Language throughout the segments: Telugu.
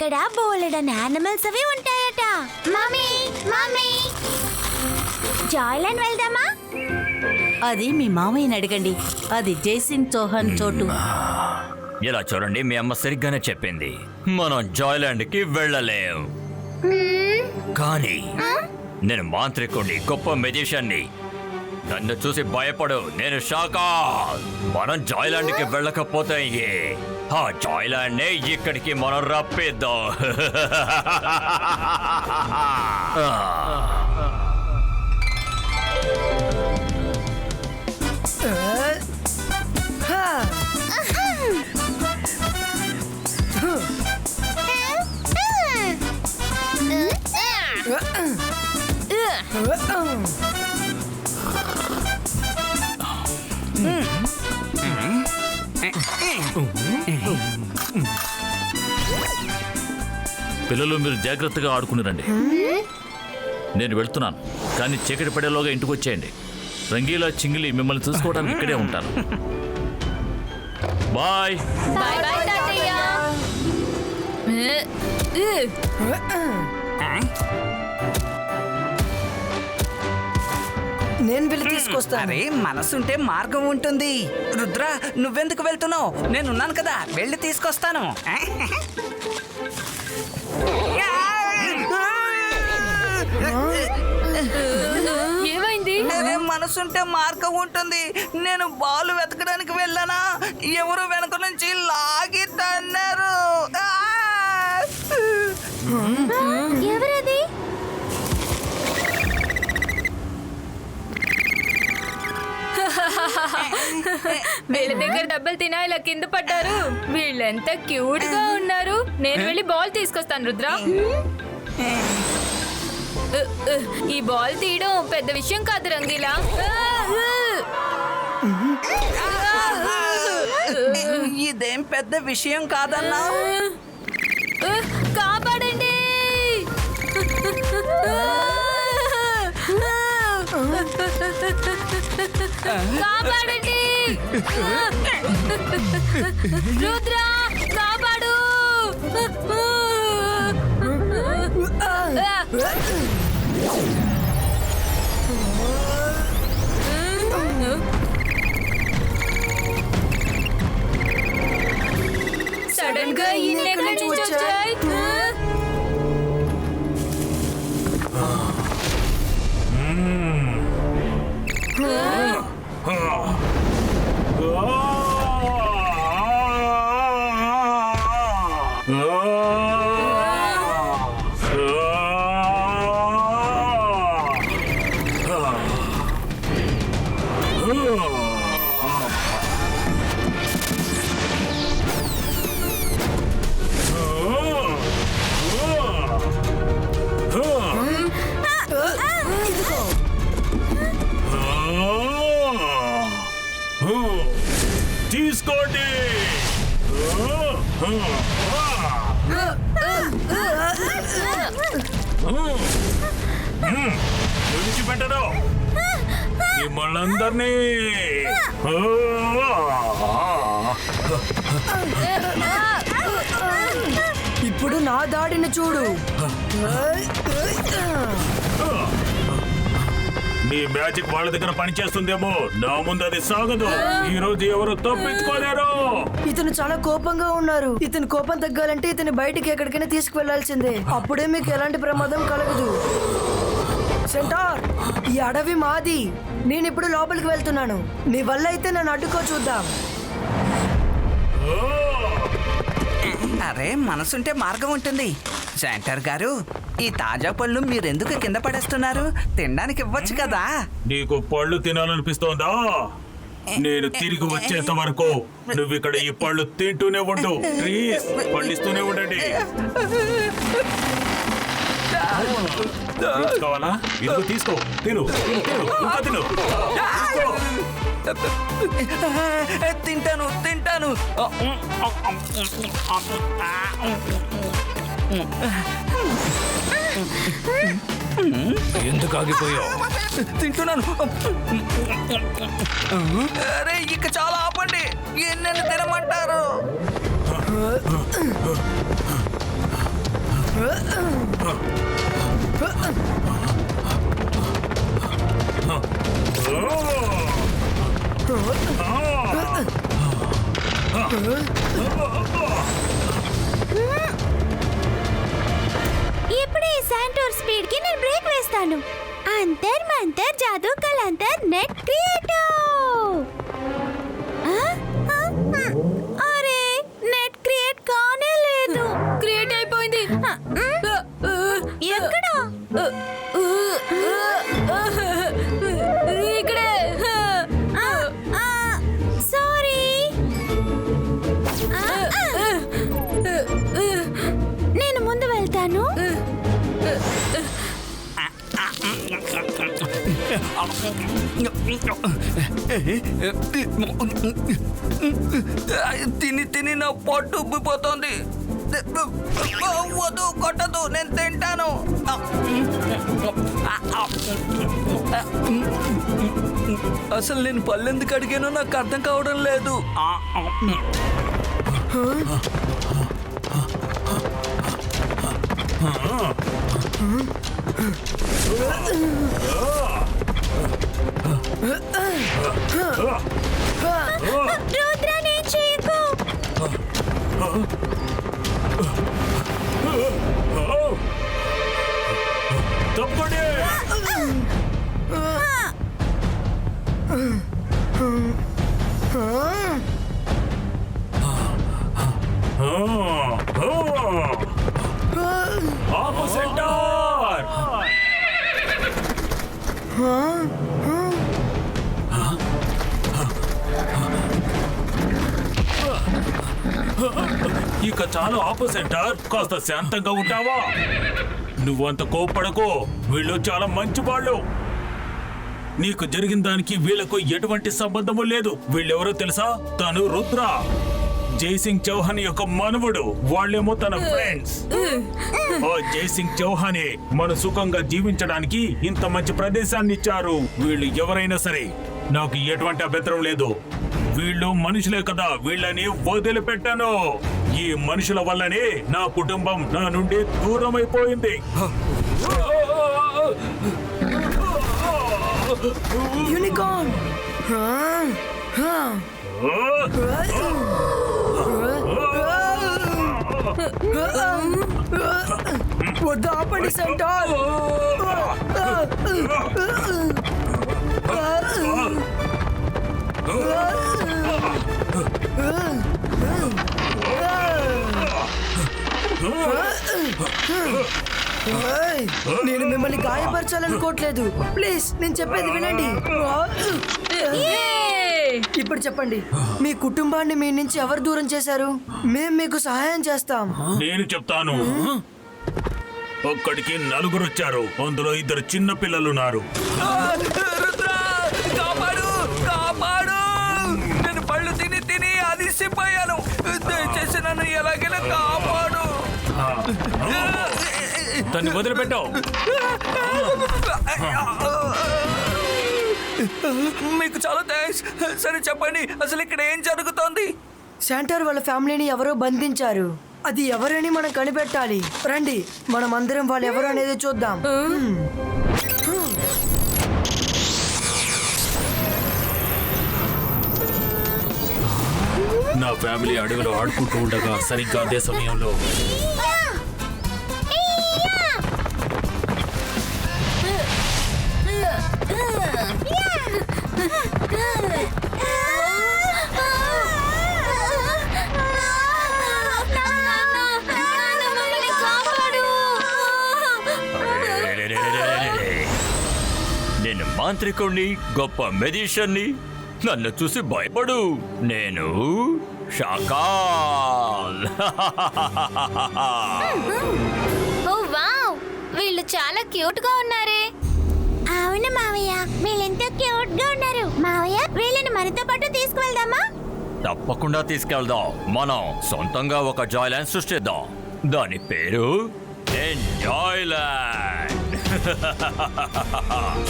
అక్కడ బోలెడన్ యానిమల్స్ అవి ఉంటాయట. మమ్మీ మమ్మీ జాయ్లాండ్ వెళ్దామా? అది మీ మామయ్యని అడగండి. అది జైసింగ్ చౌహాన్ చోటు. ఇలా చూడండి మీ అమ్మ సరిగ్గానే చెప్పింది. మనం జాయ్లాండ్కి వెళ్ళలేం. కానీ నేను మాంత్రికుడిని గొప్ప మెజిషియన్ని నన్ను చూసి భయపడు నేను షాకా. మనం జాయ్లాండ్కి వెళ్ళకపోతే? ఆ జాయ్లాండ్నే ఇక్కడికి మనం రప్పిద్దాం పిల్లలు మీరు జాగ్రత్తగా ఆడుకుని రండి. నేను వెళ్తున్నాను. కానీ చీకటి పడేలోగా ఇంటికి వచ్చేయండి. రంగీలా చింగిలి మిమ్మల్ని చూసుకోవడానికి ఇక్కడే ఉంటాను. బాయ్. బాయ్ నేను వెళ్ళి తీసుకొస్తాను. అరే మనసుంటే మార్గం ఉంటుంది. రుద్ర నువ్వెందుకు వెళ్తున్నావు? నేనున్నాను కదా వెళ్ళి తీసుకొస్తాను. ఏమైంది? అరే మనసుంటే మార్గం ఉంటుంది. నేను బాలు వెతకడానికి వెళ్ళానా? ఎవరు వెనక నుంచి లాగి తన్నారు వీళ్ళ దగ్గర డబ్బులు తినా ఇలా కింద పడ్డారు. వీళ్ళెంత క్యూట్గా ఉన్నారు. నేను వెళ్ళి బాల్ తీసుకొస్తాను రుద్ర. ఈ బాల్ తీయడం పెద్ద విషయం కాదు రంగీలా. ఇదేం పెద్ద విషయం కాదన్నా? కాపాడండి. కాపాడండి. రుద్ర కాపాడు. సడన్గా ఈ ఎక్కడి నుంచి వచ్చాయి. తీసుకోండి. విడిచిపెట్టడం మిమ్మల్ని ఇప్పుడు నా దాడిని చూడు. నీ మ్యాజిక్ వాళ్ళ దగ్గర పనిచేస్తుందేమో? నా ముందు అది సాగదు. ఈ రోజు ఎవరు తప్పించుకోలేరు. ఇతను చాలా కోపంగా ఉన్నారు. ఇతని కోపం తగ్గాలంటే ఇతని బయటికి ఎక్కడికైనా తీసుకువెళ్ళాల్సిందే. అప్పుడే మీకు ఎలాంటి ప్రమాదం కలగదు. సెంటార్ ఈ అడవి మాది. నేను ఇప్పుడు లోపలికి వెళ్తున్నాను. నీ వల్ల అయితే నన్ను అడ్డుకో చూద్దాం. అరే మనసుంటే మార్గం ఉంటుంది. సెంటర్ గారు ఈ తాజా పళ్ళు మీరెందుకు కింద పడేస్తున్నారు? తినడానికి ఇవ్వచ్చు కదా. నీకు పళ్ళు తినాలనిపిస్తోందా? నేను తిరిగి వచ్చేంత వరకు నువ్వు ఇక్కడ ఈ పళ్ళు తింటూనే ఉండు. ప్లీజ్ పండిస్తూనే ఉండండి. ఫ్రూట్స్ కావాలా? ఇదిగో తీసుకో తిను తిను, ఇంకా. తింటాను తింటాను. ఎందుకు ఆగిపోయావు? తింటున్నాను. అరే ఇక చాలా ఆపండి. ఎన్నెన్ని తినమంటారు? ఇప్పుడే శాంటోర్ స్పీడ్కి నేను బ్రేక్ వేస్తాను. అంతర్ మంతర్ జాదూ తిని తిని నా పొట్టు ఉబ్బిపోతుంది. వద్దు కొట్టదు నేను తింటాను. అసలు నేను పళ్ళు ఎందుకు అడిగానో నాకు అర్థం కావడం లేదు. Huh? నేను చేయకు తప్పడే ఇక చాలా ఆపోజిట్ కాస్త శాంతంగా ఉంటావా? నువ్వంత కోప్పడకు. వీళ్ళు చాలా మంచి వాళ్ళు. నీకు జరిగిన దానికి వీళ్ళకు ఎటువంటి సంబంధము లేదు. వీళ్ళెవరో తెలుసా? తను రుద్ర. జైసింగ్ చౌహాన్ యొక్క మనవుడు. వాళ్ళేమో తన ఫ్రెండ్స్ ఓ జైసింగ్ చౌహానే మన సుఖంగా జీవించడానికి ఇంత మంచి ప్రదేశాన్ని ఇచ్చారు. వీళ్ళు ఎవరైనా సరే నాకు ఎటువంటి అభ్యంతరం లేదు. వీళ్ళు మనుషులే కదా వీళ్ళని వదిలిపెట్టాను. ఈ మనుషుల వల్లనే నా కుటుంబం నా నుండి దూరం అయిపోయింది యూనికార్న్ వద్దు ఆపండి నేను మిమ్మల్ని గాయపరచాలనుకోవట్లేదు. ప్లీజ్ నేను చెప్పేది వినండి. ఇప్పుడు చెప్పండి మీ కుటుంబాన్ని మీ నుంచి ఎవరు దూరం చేశారు? మేము మీకు సహాయం చేస్తాం. నేను చెప్తాను. ఒక్కడికి నలుగురు వచ్చారు. అందులో ఇద్దరు చిన్న పిల్లలున్నారు నన్ను ఎలాగైనా కాపాడు. దాన్ని వదిలిపెట్టావు. మీకు చాలా థ్యాంక్స్ సరే చెప్పండి. అసలు ఇక్కడ ఏం జరుగుతోంది? శాంటార్ వాళ్ళ ఫ్యామిలీని ఎవరో బంధించారు. అది ఎవరని మనం కనిపెట్టాలి. రండి మనం అందరం వాళ్ళు ఎవరు అనేది చూద్దాం నా ఫ్యామిలీ అడవిలో ఆడుకుంటూ ఉండగా సరిగ్గా అదే సమయంలో నేను మాంత్రికుణ్ణి గొప్ప మెజిషియన్ని నన్ను చూసి భయపడు. నేను షాకాల్. ఓ వావ్. వీళ్ళు చాలా క్యూట్గా ఉన్నారే. అవును మావయ్య. వీళ్ళెంతో క్యూట్గా ఉన్నారు. మావయ్య వీళ్ళని మనతో పాటు తీసుకువెళ్దామా? తప్పకుండా తీసుకెళ్దాం. మనం సొంతంగా ఒక జాయ్లాండ్ సృష్టిద్దాం. దాని పేరు ఎంజాయ్లాండ్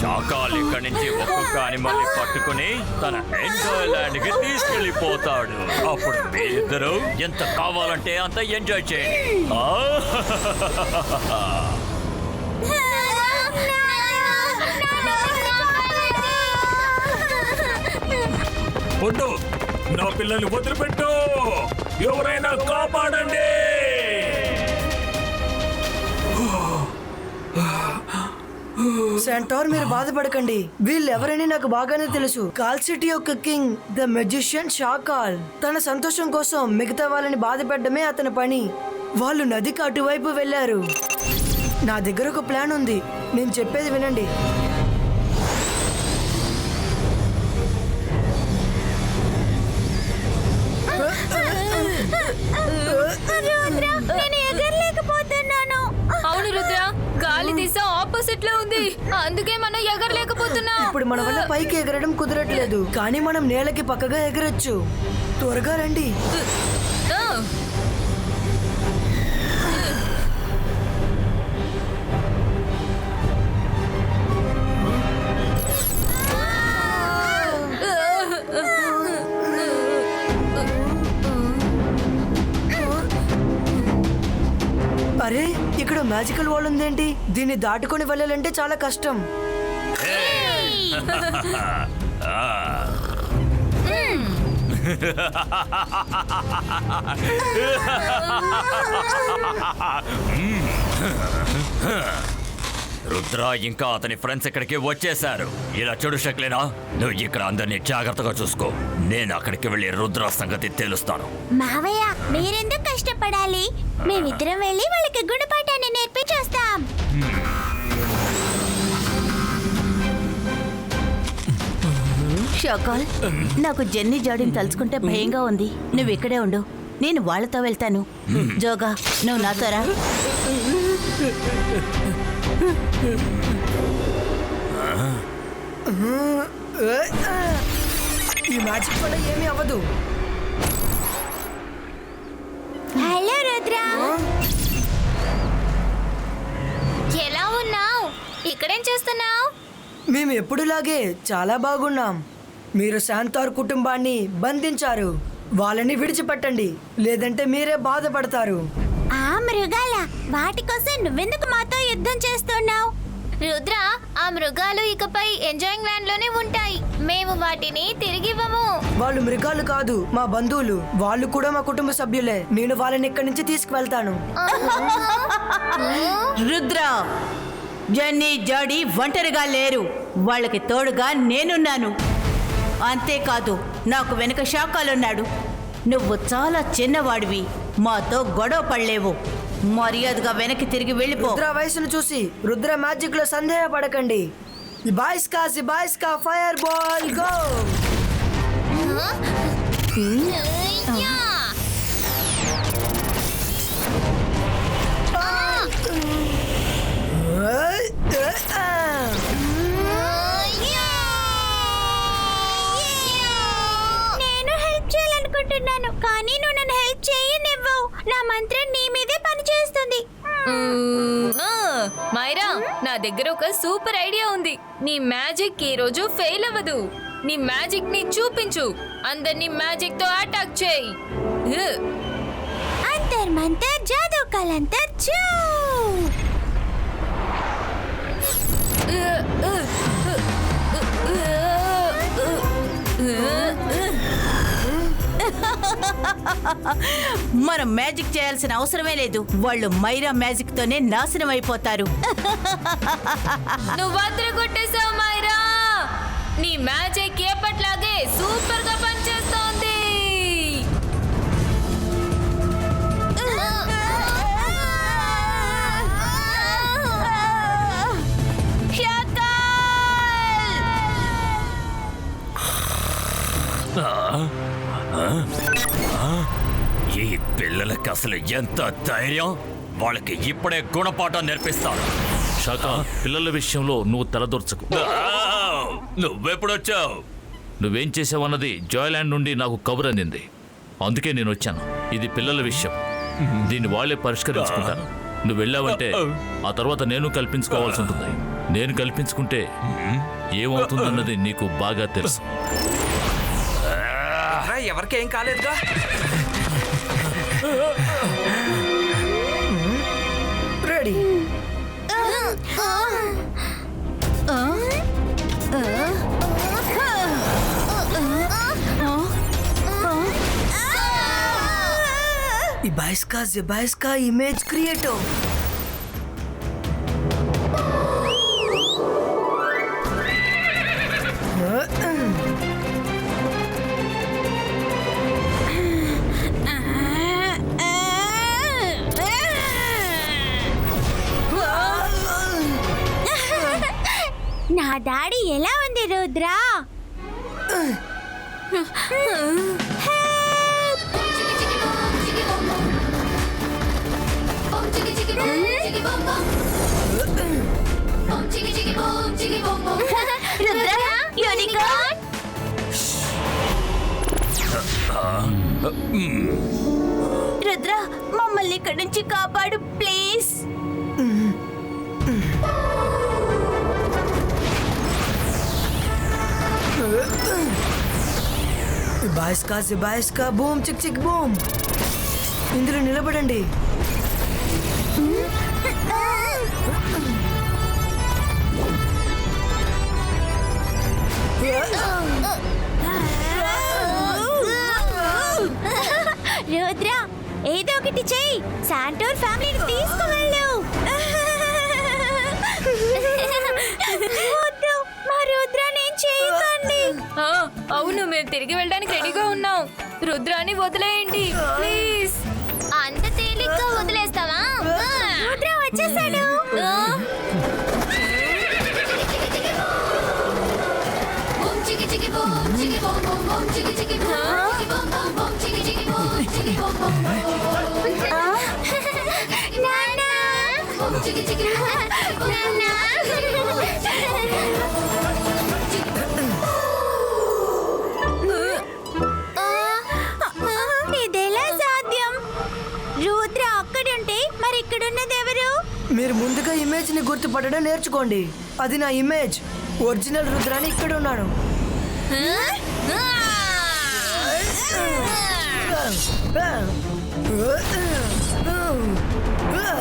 శాకాలు ఇక్కడి నుంచి ఒక్కొక్క అనిమల్ని పట్టుకుని తన ఎంజాయ్ ల్యాండ్కి తీసుకెళ్ళిపోతాడు అప్పుడు మీరిద్దరూ ఎంత కావాలంటే అంత ఎంజాయ్ చేయండి. ఆ! నా పిల్లల్ని వదిలిపెట్టు. ఎవరైనా కాపాడండి. సెంటార్ మీరు బాధపడకండి. వీళ్ళు ఎవరని నాకు బాగానే తెలుసు. కాల్ సిటీ యొక్క కింగ్ ద మెజిషియన్ షాకాల్. తన సంతోషం కోసం మిగతా వాళ్ళని బాధ అతని పని. వాళ్ళు నదికి అటువైపు వెళ్ళారు. నా దగ్గర ఒక ప్లాన్ ఉంది. నేను చెప్పేది వినండి. నేను ఆపోజిట్ ఉంది. అందుకే మనం ఎగరలేకపోతున్నాం. ఇప్పుడు మన వల్ల పైకి ఎగరడం కుదరట్లేదు. కానీ మనం నేలకి పక్కగా ఎగరొచ్చు. త్వరగా రండి. అరే ఇక్కడ మ్యాజికల్ వాల్ ఉందేంటి? దీన్ని దాటుకొని వెళ్ళాలంటే చాలా కష్టం. రుద్ర ఇంకా అతని ఫ్రెండ్స్ ఇక్కడికి వచ్చేశారు. ఇలా చూడు శక్లేనా నువ్వు ఇక్కడ అందరినీ జాగ్రత్తగా చూసుకో. నేను అక్కడికి వెళ్ళి రుద్ర సంగతి తెలుస్తాను. మావయ్య మీరెందుకు కష్టపడాలి? మేమిద్దరం వెళ్ళి వాళ్ళకి గుణపాఠాన్ని నేర్పించేస్తాం. షాకాల్ నాకు జెన్నీ జాడీని తలుచుకుంటే భయంగా ఉంది. నువ్వు ఇక్కడే ఉండు. నేను వాళ్ళతో వెళ్తాను. జోగా నువ్వు నాతో రా ఏ, ఆ. ఈ మ్యాజిక్ వల్ల ఏమీ అవ్వదు. హలో రుద్ర. ఎలా ఉన్నావు? ఇక్కడేం చేస్తున్నావు? మేము ఎప్పుడులాగే చాలా బాగున్నాం. మీరు శాంతార్ కుటుంబాన్ని బంధించారు. వాళ్ళని విడిచిపెట్టండి. లేదంటే మీరే బాధపడతారు. ఆ మృగాల వాటి కోసం నువ్వెందుకు మాతో యుద్ధం చేస్తున్నావు? రుద్ర ఆ మృగాలు ఇకపై ఎంజాయింగ్ ల్యాండ్లోనే ఉంటాయి. మేము వాటిని తిరిగివ్వము. వాళ్ళు మృగాలు కాదు మా బంధువులు. వాళ్ళు కూడా మా కుటుంబ సభ్యులే. నేను వాళ్ళని ఇక్కడి నుంచి తీసుకువెళ్తాను. రుద్ర జెన్నీ జాడీ ఒంటరిగా లేరు. వాళ్ళకి తోడుగా నేనున్నాను. అంతేకాదు నాకు వెనక శాఖలున్నాడు. నువ్వు చాలా చిన్నవాడివి. మాతో గొడవ పడలేవు. మర్యాదగా వెనక్కి తిరిగి వెళ్ళిపో. రుద్ర వయసును చూసి రుద్ర మ్యాజిక్లో సందేహపడకండి బాయ్స్కా బాయ్స్కా ఫైర్ బాల్ గో! నేను హెల్ప్ చేయాలనుకుంటున్నాను కానీ నువ్వు నన్ను హెల్ప్ చేయనివ్వవు నా మంత్రం నీ మీదే పనిచేస్తుంది మ్మ్, ఆ, మైరా నా దగ్గర ఒక సూపర్ ఐడియా ఉంది. నీ మ్యాజిక్ ఈ రోజు ఫెయిల్ అవ్వదు. నీ మ్యాజిక్ని చూపించు. అందరినీ మ్యాజిక్తో అటాక్ చేయి. అంతర్ మంతర్ జాదూ కలంతర్ చూ ఉ, ఉ. మనం మ్యాజిక్ చేయాల్సిన అవసరమే లేదు. వాళ్ళు మైరా మ్యాజిక్ తోనే నాశనం అయిపోతారు. నువ్వు మైరా. నీ మ్యాజిక్ ఎప్పట్లాగే సూపర్గా ఈ పిల్లలకి అసలు ఎంత ధైర్యం? వాళ్ళకి ఇప్పుడే గుణపాఠం నేర్పిస్తాను. శాఖ పిల్లల విషయంలో నువ్వు తలదూర్చకు! నువ్వెప్పుడొచ్చావు? నువ్వేం చేసావన్నది జాయ్లాండ్ నుండి నాకు కబురు అందింది. అందుకే నేను వచ్చాను. ఇది పిల్లల విషయం. దీన్ని వాళ్ళే పరిష్కరించుకుంటారు. నువ్వు వెళ్ళావంటే ఆ తర్వాత నేను కల్పించుకోవాల్సి ఉంటుంది. నేను కల్పించుకుంటే ఏమవుతుందన్నది నీకు బాగా తెలుసు. రా, ఎవరికేం కాలేదుగా రెడీ इबाइस का जिबाइस का इमेज क्रिएटो నా రుద్ర యూనికార్న్ రుద్ర మమ్మల్ని ఇక్కడి నుంచి కాపాడు ప్లీజ్ కా జిబాయ్స్కా బూమ్ చిక్ చిక్ బూమ్. ఇందులో నిలబడండి. రుద్ర ఏదో ఒకటి చెయ్యి. శాంటోర్ ఫ్యామిలీ తిరిగి వెళ్ళడానికి రెడీగా ఉన్నాం రుద్రాని వదిలేయండి. ప్లీజ్ అంత తేలిగ్గా వదిలేస్తావా? రుద్ర వచ్చేసాడు. ఆ, నాన్నా? మీరు ముందుగా ఇమేజ్ని గుర్తుపట్టడం నేర్చుకోండి. అది నా ఇమేజ్ ఒరిజినల్ రుద్రాని ఇక్కడ ఉన్నాను మళ్ళీ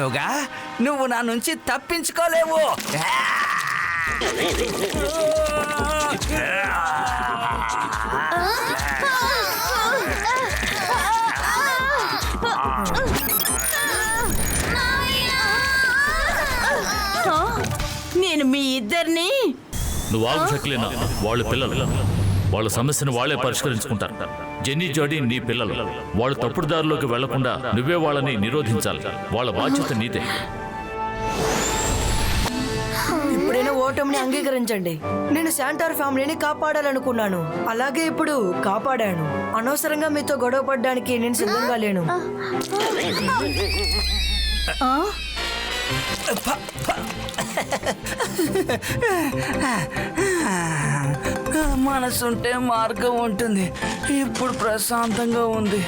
జోగా నువ్వు నా నుంచి తప్పించుకోలేవు. నేను మీ ఇద్దరిని నువ్వు ఆగు షక్లీనా వాళ్ళ పిల్లలు. వాళ్ళ సమస్యను వాళ్ళే పరిష్కరించుకుంటారు. జెన్నీ జోడీ నీ పిల్లలు. వాళ్ళు తప్పుడు దారిలోకి వెళ్ళకుండా నువ్వే వాళ్ళని నిరోధించాలి. వాళ్ళ బాధ్యత నీదే. ఇప్పుడైనా ఓటమిని అంగీకరించండి. నేను శాంటార్ ఫ్యామిలీని కాపాడాలనుకున్నాను. అలాగే ఇప్పుడు కాపాడాను. అనవసరంగా మీతో గొడవ పడడానికి నేను సిద్ధంగా లేను. మనసుంటే మార్గం ఉంటుంది. ఇప్పుడు ప్రశాంతంగా ఉంది.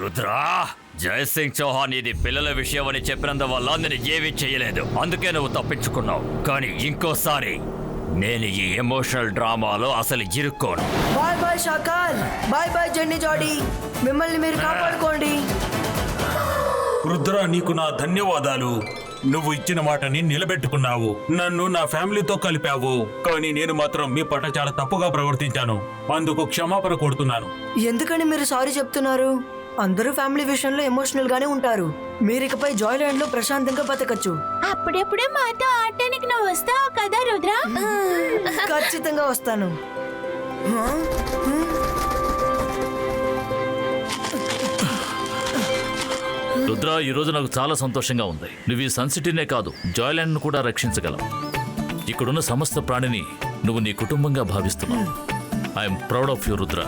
రుద్రా జయసింగ్ చౌహాన్ ఇది పిల్లల విషయం అని చెప్పినందువల్ల నేను ఏమీ చేయలేదు. అందుకే నువ్వు తప్పించుకున్నావు. కానీ ఇంకోసారి నేను ఈ ఎమోషనల్ డ్రామాలో అసలు ఇరుక్కోను. Bye bye Shakaal bye bye Jenny జాడీ. మిమ్మల్ని మీరు కాపాడుకోండి. రుద్ర నీకు నా ధన్యవాదాలు. నువ్వు ఇచ్చిన మాటని నిలబెట్టుకున్నావు. నన్ను నా ఫ్యామిలీతో కలిపావు. కానీ నేను మాత్రం మీ పట్ల చాలా తప్పుగా ప్రవర్తించాను. అందుకు క్షమాపణ కొడుతున్నాను ఎందుకని మీరు సారీ చెప్తున్నారు? అందరూ ఫ్యామిలీ విషయంలో ఎమోషనల్ గానే ఉంటారు. మీరు ఇకపై జాయ్లాండ్లో ప్రశాంతంగా బతకచ్చు. అప్పుడప్పుడు మాతో ఆడటానికి నువ్వు వస్తావు కదా రుద్ర? ఖచ్చితంగా వస్తాను. రుద్ర ఈ రోజు నాకు చాలా సంతోషంగా ఉంది. నువ్వు ఈ సన్ సిటీనే కాదు జాయ్లాండ్ కూడా రక్షించగలవు ఇక్కడున్న సమస్త ప్రాణిని నువ్వు నీ కుటుంబంగా భావిస్తున్నావు. I'm proud of you Rudra.